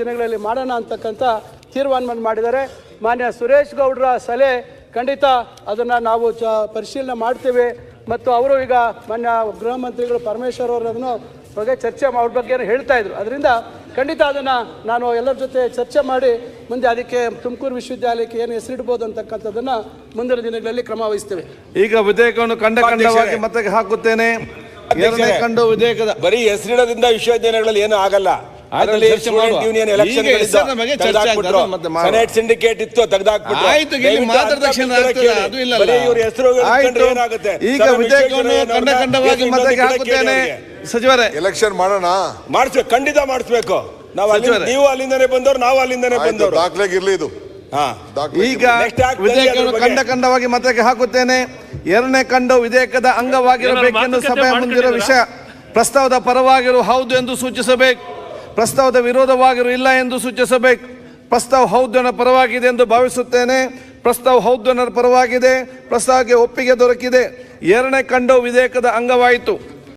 ದಿನಗಳಲ್ಲಿ ಮಾಡೋಣ ಅಂತಕ್ಕಂಥ ತೀರ್ಮಾನವನ್ನು ಮಾಡಿದ್ದಾರೆ. ಮಾನ್ಯ ಸುರೇಶ್ ಗೌಡ್ರ ಸಲಹೆ ಖಂಡಿತ ಅದನ್ನು ನಾವು ಚ ಪರಿಶೀಲನೆ ಮಾಡ್ತೇವೆ. ಮತ್ತು ಅವರು ಈಗ ಮಾನ್ಯ ಗೃಹ ಮಂತ್ರಿಗಳು ಪರಮೇಶ್ವರ್ ಅವರು ಅದನ್ನು ಬಗ್ಗೆ ಚರ್ಚೆ ಅವ್ರ ಬಗ್ಗೆ ಹೇಳ್ತಾ ಇದ್ರು. ಅದರಿಂದ ಖಂಡಿತ ಅದನ್ನು ನಾನು ಎಲ್ಲರ ಜೊತೆ ಚರ್ಚೆ ಮಾಡಿ ಮುಂದೆ ಅದಕ್ಕೆ ತುಮಕೂರು ವಿಶ್ವವಿದ್ಯಾಲಯಕ್ಕೆ ಏನು ಹೆಸರಿಡ್ಬೋದು ಅಂತಕ್ಕಂಥದ್ದನ್ನು ಮುಂದಿನ ದಿನಗಳಲ್ಲಿ ಕ್ರಮ ವಹಿಸ್ತೇವೆ. ಈಗ ವಿಧೇಯಕವನ್ನು ಕಂಡ ಖಂಡವಾಗಿ ಮತಕ್ಕೆ ಹಾಕುತ್ತೇನೆ. ಎರಡನೇ ಕಂಡು ವಿಧೇಯಕದ ಬರೀ ಹೆಸರಿಡೋದ್ರಿಂದ ವಿಶ್ವವಿದ್ಯಾಲಯಗಳಲ್ಲಿ ಏನೂ ಆಗಲ್ಲ. ಸೆನೆಟ್ ಸಿಂಡಿಕೇಟ್ ಇತ್ತು ಸಚಿವರೇ. ಎಲೆಕ್ಷನ್ ಮಾಡೋಣ. ಮಾಡಿಸ್ಬೇಕು ಖಂಡಿತ ಮಾಡಿಸ್ಬೇಕು. ನಾವು ಅಲ್ಲಿ ನೀವು ಅಲ್ಲಿಂದನೇ ಬಂದವರು ನಾವು ಅಲ್ಲಿಂದನೇ ಬಂದವರು. ದಾಖಲೆಗೆ ಇರ್ಲಿ ಇದು. ಈಗ ಅದ್ರ ಖಂಡ ಖಂಡವಾಗಿ ಮತಕ್ಕೆ ಹಾಕುತ್ತೇನೆ. ಎರಡನೇ ಕಂಡು ವಿಧೇಯಕದ ಅಂಗವಾಗಿರಬೇಕೆಂದು ಸಭೆ ಮುಂದಿರುವ ವಿಷಯ. ಪ್ರಸ್ತಾವದ ಪರವಾಗಿರುವ ಹೌದು ಎಂದು ಸೂಚಿಸಬೇಕು. ಪ್ರಸ್ತಾವದ ವಿರೋಧವಾಗಿರು ಇಲ್ಲ ಎಂದು ಸೂಚಿಸಬೇಕು. ಪ್ರಸ್ತಾವ ಹೌದನ ಪರವಾಗಿದೆ ಎಂದು ಭಾವಿಸುತ್ತೇನೆ. ಪ್ರಸ್ತಾವ ಹೌದನ ಪರವಾಗಿದೆ. ಪ್ರಸ್ತಾವಕ್ಕೆ ಒಪ್ಪಿಗೆ ದೊರಕಿದೆ. ಎರಡನೇ ಕಂಡವು ವಿಧೇಯಕದ ಅಂಗವಾಯಿತು.